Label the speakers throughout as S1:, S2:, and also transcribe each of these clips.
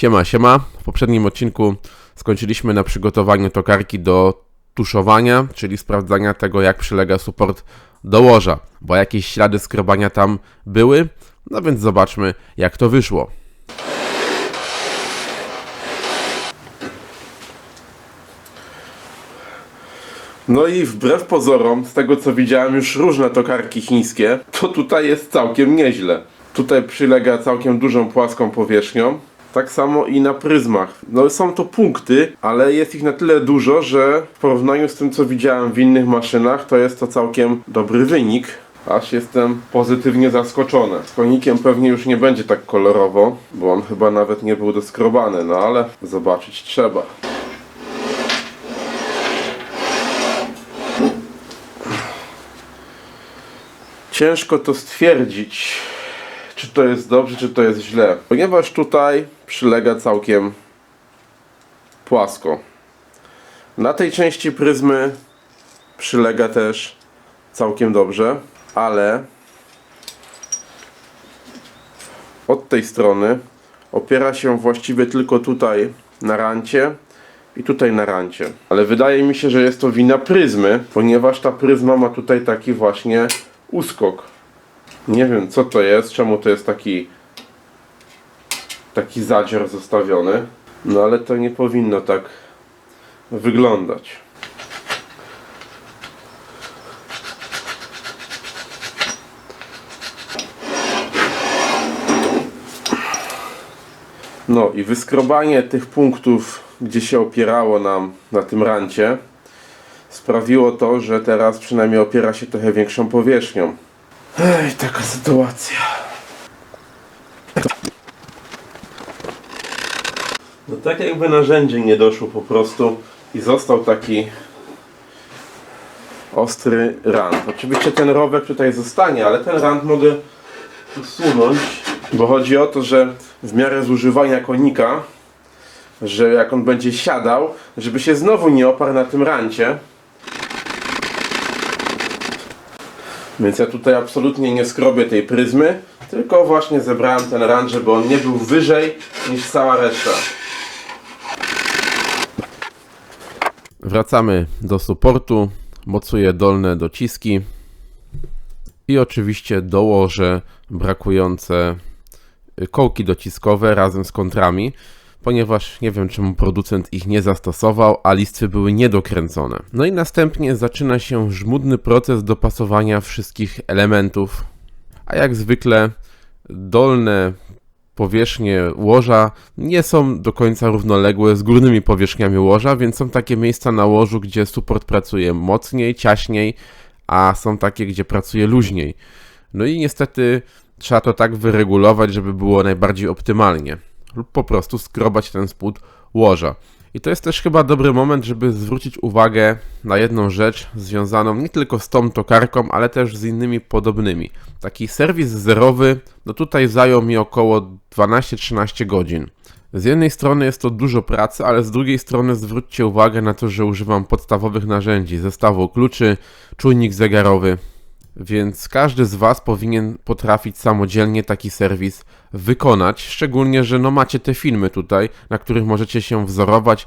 S1: Siema, siema. W poprzednim odcinku skończyliśmy na przygotowaniu tokarki do tuszowania, czyli sprawdzania tego, jak przylega suport do łoża, bo jakieś ślady skrobania tam były, no więc zobaczmy, jak to wyszło. No i wbrew pozorom, z tego co widziałem już różne tokarki chińskie, to tutaj jest całkiem nieźle. Tutaj przylega całkiem dużą płaską powierzchnią. Tak samo i na pryzmach. No są to punkty, ale jest ich na tyle dużo, że w porównaniu z tym co widziałem w innych maszynach, to jest to całkiem dobry wynik. Aż jestem pozytywnie zaskoczony. Z konikiem pewnie już nie będzie tak kolorowo, bo on chyba nawet nie był doskrobany, no ale zobaczyć trzeba. Ciężko to stwierdzić, czy to jest dobrze, czy to jest źle, ponieważ tutaj przylega całkiem płasko. Na tej części pryzmy przylega też całkiem dobrze, ale od tej strony opiera się właściwie tylko tutaj na rancie i tutaj na rancie. Ale wydaje mi się, że jest to wina pryzmy, ponieważ ta pryzma ma tutaj taki właśnie uskok. Nie wiem co to jest, czemu to jest taki taki zadzier zostawiony. No ale to nie powinno tak wyglądać. No i wyskrobanie tych punktów, gdzie się opierało nam na tym rancie, sprawiło to, że teraz przynajmniej opiera się trochę większą powierzchnią. Ej, taka sytuacja. Tak jakby narzędzie nie doszło po prostu i został taki ostry rand. Oczywiście ten rowek tutaj zostanie, ale ten rand mogę usunąć, bo chodzi o to, że w miarę zużywania konika, że jak on będzie siadał, żeby się znowu nie oparł na tym rancie, Więc ja tutaj absolutnie nie skrobię tej pryzmy, tylko właśnie zebrałem ten rand, żeby on nie był wyżej niż cała reszta. Wracamy do supportu, mocuję dolne dociski i oczywiście dołożę brakujące kołki dociskowe razem z kontrami ponieważ nie wiem czemu producent ich nie zastosował, a listwy były niedokręcone. No i następnie zaczyna się żmudny proces dopasowania wszystkich elementów, a jak zwykle dolne powierzchnie łoża nie są do końca równoległe z górnymi powierzchniami łoża, więc są takie miejsca na łożu, gdzie support pracuje mocniej, ciaśniej, a są takie, gdzie pracuje luźniej. No i niestety trzeba to tak wyregulować, żeby było najbardziej optymalnie lub po prostu skrobać ten spód łoża. I to jest też chyba dobry moment, żeby zwrócić uwagę na jedną rzecz związaną nie tylko z tą tokarką, ale też z innymi podobnymi. Taki serwis zerowy, no tutaj zajął mi około 12-13 godzin. Z jednej strony jest to dużo pracy, ale z drugiej strony zwróćcie uwagę na to, że używam podstawowych narzędzi, zestawu kluczy, czujnik zegarowy, więc każdy z Was powinien potrafić samodzielnie taki serwis wykonać, szczególnie, że no macie te filmy tutaj, na których możecie się wzorować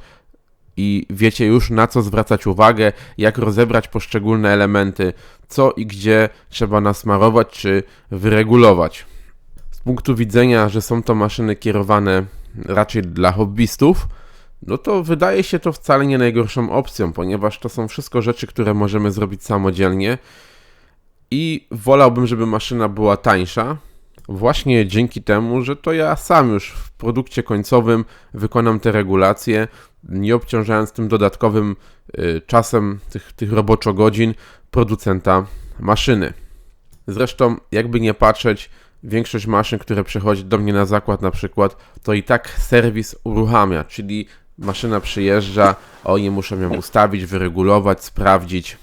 S1: i wiecie już na co zwracać uwagę, jak rozebrać poszczególne elementy, co i gdzie trzeba nasmarować czy wyregulować. Z punktu widzenia, że są to maszyny kierowane raczej dla hobbystów, no to wydaje się to wcale nie najgorszą opcją, ponieważ to są wszystko rzeczy, które możemy zrobić samodzielnie i wolałbym, żeby maszyna była tańsza, właśnie dzięki temu, że to ja sam już w produkcie końcowym wykonam te regulacje, nie obciążając tym dodatkowym y, czasem tych, tych roboczo godzin producenta maszyny. Zresztą, jakby nie patrzeć, większość maszyn, które przychodzi do mnie na zakład na przykład, to i tak serwis uruchamia, czyli maszyna przyjeżdża, oni muszą ją ustawić, wyregulować, sprawdzić,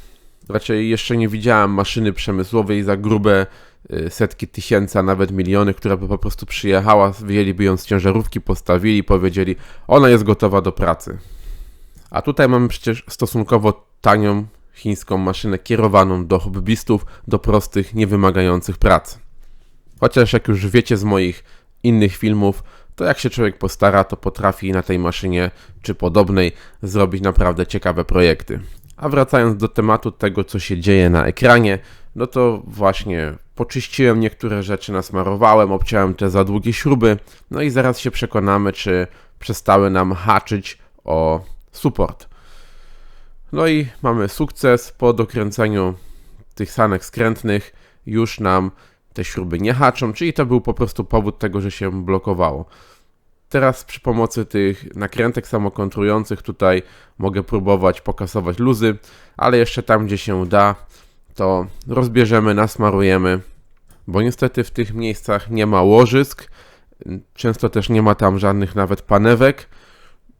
S1: Raczej jeszcze nie widziałem maszyny przemysłowej za grube y, setki tysięcy, a nawet miliony, która by po prostu przyjechała, wyjęliby ją z ciężarówki, postawili powiedzieli, ona jest gotowa do pracy. A tutaj mamy przecież stosunkowo tanią chińską maszynę kierowaną do hobbystów, do prostych, niewymagających prac. Chociaż jak już wiecie z moich innych filmów, to jak się człowiek postara, to potrafi na tej maszynie czy podobnej zrobić naprawdę ciekawe projekty. A wracając do tematu tego, co się dzieje na ekranie, no to właśnie poczyściłem niektóre rzeczy, nasmarowałem, obciąłem te za długie śruby, no i zaraz się przekonamy, czy przestały nam haczyć o support. No i mamy sukces po dokręceniu tych sanek skrętnych, już nam te śruby nie haczą, czyli to był po prostu powód tego, że się blokowało. Teraz przy pomocy tych nakrętek samokontrujących tutaj mogę próbować pokasować luzy, ale jeszcze tam, gdzie się da, to rozbierzemy, nasmarujemy, bo niestety w tych miejscach nie ma łożysk, często też nie ma tam żadnych nawet panewek,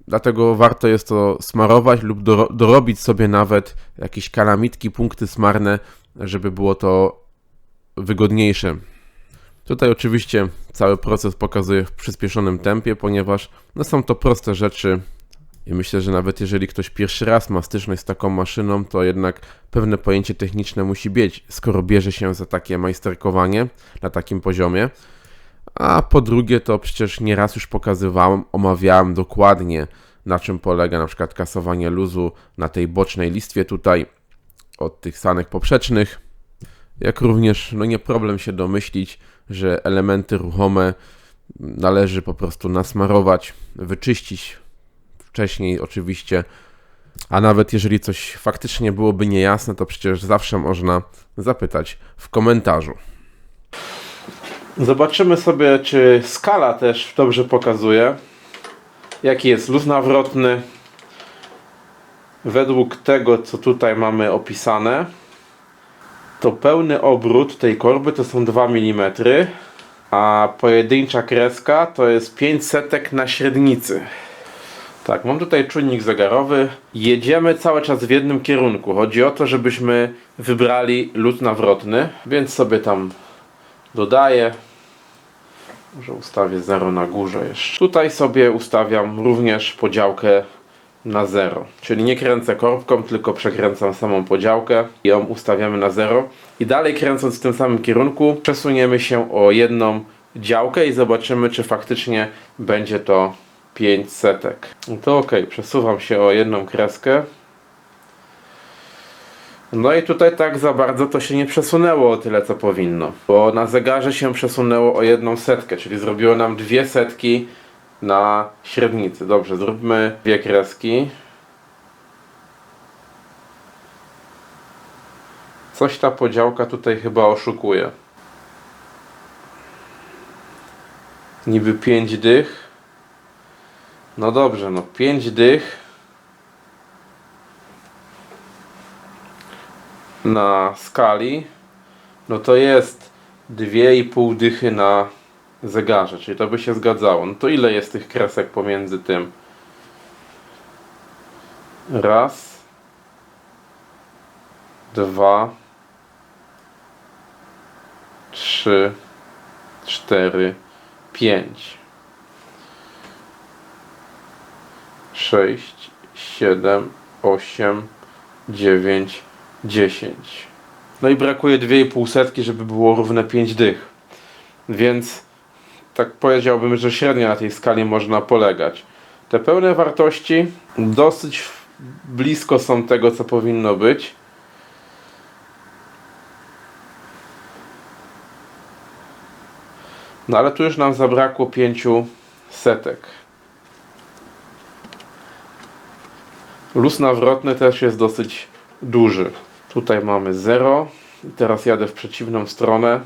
S1: dlatego warto jest to smarować lub doro- dorobić sobie nawet jakieś kalamitki, punkty smarne, żeby było to wygodniejsze. Tutaj oczywiście cały proces pokazuję w przyspieszonym tempie, ponieważ no są to proste rzeczy i myślę, że nawet jeżeli ktoś pierwszy raz ma styczność z taką maszyną, to jednak pewne pojęcie techniczne musi mieć, skoro bierze się za takie majsterkowanie na takim poziomie. A po drugie, to przecież nieraz już pokazywałem, omawiałem dokładnie na czym polega na przykład kasowanie luzu na tej bocznej listwie tutaj od tych sanek poprzecznych. Jak również, no nie problem się domyślić, że elementy ruchome należy po prostu nasmarować, wyczyścić wcześniej oczywiście. A nawet jeżeli coś faktycznie byłoby niejasne, to przecież zawsze można zapytać w komentarzu. Zobaczymy sobie, czy skala też dobrze pokazuje. Jaki jest luz nawrotny według tego, co tutaj mamy opisane to pełny obrót tej korby to są 2 mm, a pojedyncza kreska to jest 5 setek na średnicy. Tak, mam tutaj czujnik zegarowy. Jedziemy cały czas w jednym kierunku. Chodzi o to, żebyśmy wybrali lód nawrotny, więc sobie tam dodaję. Może ustawię 0 na górze jeszcze. Tutaj sobie ustawiam również podziałkę na 0. Czyli nie kręcę korbką, tylko przekręcam samą podziałkę i ją ustawiamy na 0. I dalej kręcąc w tym samym kierunku przesuniemy się o jedną działkę i zobaczymy, czy faktycznie będzie to 5 setek. No to ok, przesuwam się o jedną kreskę. No i tutaj tak za bardzo to się nie przesunęło o tyle, co powinno. Bo na zegarze się przesunęło o jedną setkę, czyli zrobiło nam dwie setki na średnicy. Dobrze, zróbmy dwie kreski. Coś ta podziałka tutaj chyba oszukuje. Niby 5 dych. No dobrze, no 5 dych. Na skali. No to jest 2,5 dychy na zegarze, czyli to by się zgadzało. No to ile jest tych kresek pomiędzy tym? Raz, dwa, trzy, cztery, pięć, sześć, siedem, osiem, dziewięć, dziesięć. No i brakuje 2,5 setki, żeby było równe 5 dych. Więc tak powiedziałbym, że średnio na tej skali można polegać. Te pełne wartości dosyć blisko są tego, co powinno być. No ale tu już nam zabrakło pięciu setek. Luz nawrotny też jest dosyć duży. Tutaj mamy 0. I teraz jadę w przeciwną stronę.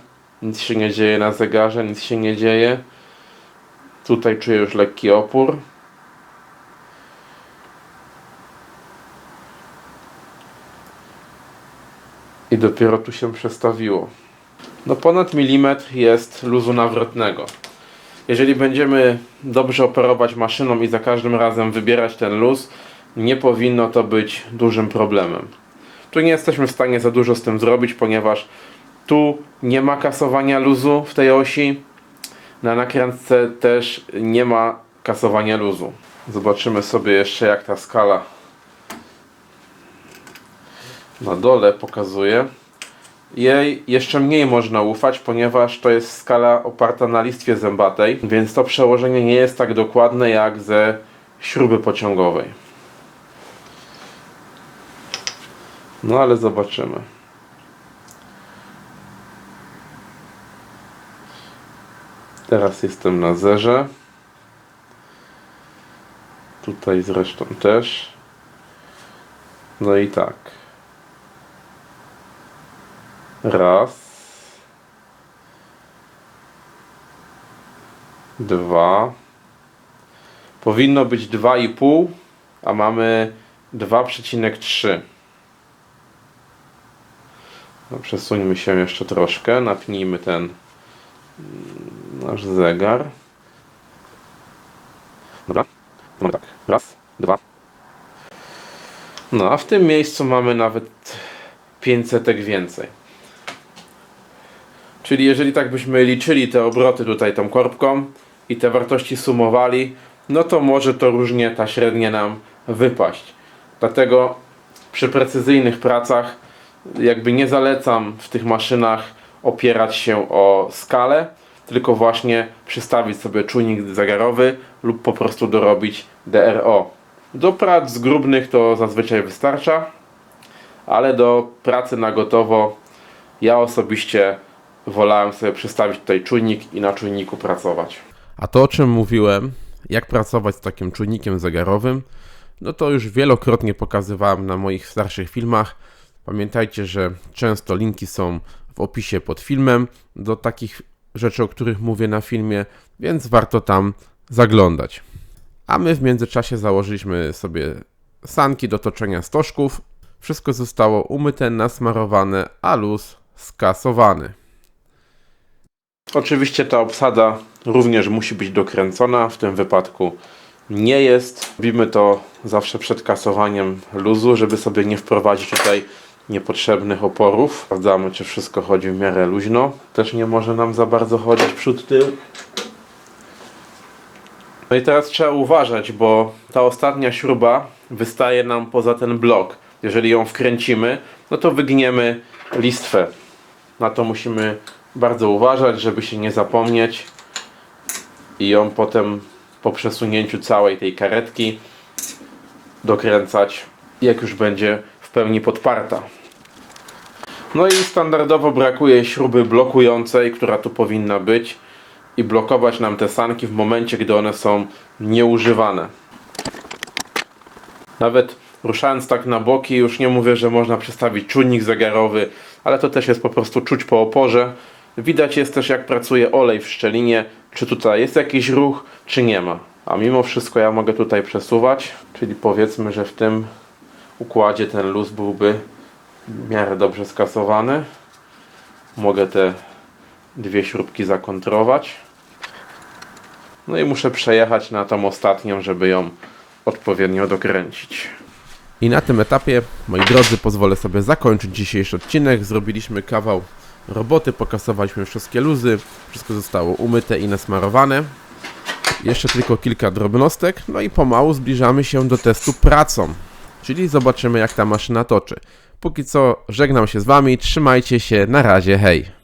S1: Nic się nie dzieje na zegarze, nic się nie dzieje. Tutaj czuję już lekki opór. I dopiero tu się przestawiło. No ponad milimetr jest luzu nawrotnego. Jeżeli będziemy dobrze operować maszyną i za każdym razem wybierać ten luz, nie powinno to być dużym problemem. Tu nie jesteśmy w stanie za dużo z tym zrobić, ponieważ tu nie ma kasowania luzu w tej osi. Na nakrętce też nie ma kasowania luzu. Zobaczymy sobie jeszcze jak ta skala na dole pokazuje. jej jeszcze mniej można ufać, ponieważ to jest skala oparta na listwie zębatej, więc to przełożenie nie jest tak dokładne jak ze śruby pociągowej. No ale zobaczymy. Teraz jestem na zerze. Tutaj zresztą też. No i tak. Raz. Dwa. Powinno być 2,5, a mamy 2,3. No, przesuńmy się jeszcze troszkę. Napnijmy ten nasz zegar. Dobra. Mamy tak. Raz, dwa. No, a w tym miejscu mamy nawet 500 więcej. Czyli jeżeli tak byśmy liczyli te obroty tutaj tą korbką i te wartości sumowali, no to może to różnie ta średnia nam wypaść. Dlatego przy precyzyjnych pracach jakby nie zalecam w tych maszynach opierać się o skalę, tylko właśnie przystawić sobie czujnik zegarowy lub po prostu dorobić DRO. Do prac zgrubnych to zazwyczaj wystarcza, ale do pracy na gotowo ja osobiście wolałem sobie przystawić tutaj czujnik i na czujniku pracować. A to o czym mówiłem, jak pracować z takim czujnikiem zegarowym, no to już wielokrotnie pokazywałem na moich starszych filmach. Pamiętajcie, że często linki są w opisie pod filmem do takich rzeczy, o których mówię na filmie, więc warto tam zaglądać. A my w międzyczasie założyliśmy sobie sanki do toczenia stożków. Wszystko zostało umyte, nasmarowane, a luz skasowany. Oczywiście ta obsada również musi być dokręcona, w tym wypadku nie jest. Robimy to zawsze przed kasowaniem luzu, żeby sobie nie wprowadzić tutaj niepotrzebnych oporów. Sprawdzamy, czy wszystko chodzi w miarę luźno. Też nie może nam za bardzo chodzić przód tył. No i teraz trzeba uważać, bo ta ostatnia śruba wystaje nam poza ten blok. Jeżeli ją wkręcimy, no to wygniemy listwę. Na to musimy bardzo uważać, żeby się nie zapomnieć i ją potem po przesunięciu całej tej karetki dokręcać, jak już będzie pełni podparta. No i standardowo brakuje śruby blokującej, która tu powinna być i blokować nam te sanki w momencie, gdy one są nieużywane. Nawet ruszając tak na boki, już nie mówię, że można przestawić czujnik zegarowy, ale to też jest po prostu czuć po oporze. Widać jest też jak pracuje olej w szczelinie, czy tutaj jest jakiś ruch, czy nie ma. A mimo wszystko ja mogę tutaj przesuwać, czyli powiedzmy, że w tym układzie ten luz byłby w miarę dobrze skasowany. Mogę te dwie śrubki zakontrować. No i muszę przejechać na tą ostatnią, żeby ją odpowiednio dokręcić. I na tym etapie, moi drodzy, pozwolę sobie zakończyć dzisiejszy odcinek. Zrobiliśmy kawał roboty, pokasowaliśmy wszystkie luzy, wszystko zostało umyte i nasmarowane. Jeszcze tylko kilka drobnostek, no i pomału zbliżamy się do testu pracą, czyli zobaczymy jak ta maszyna toczy. Póki co żegnam się z Wami, trzymajcie się, na razie, hej!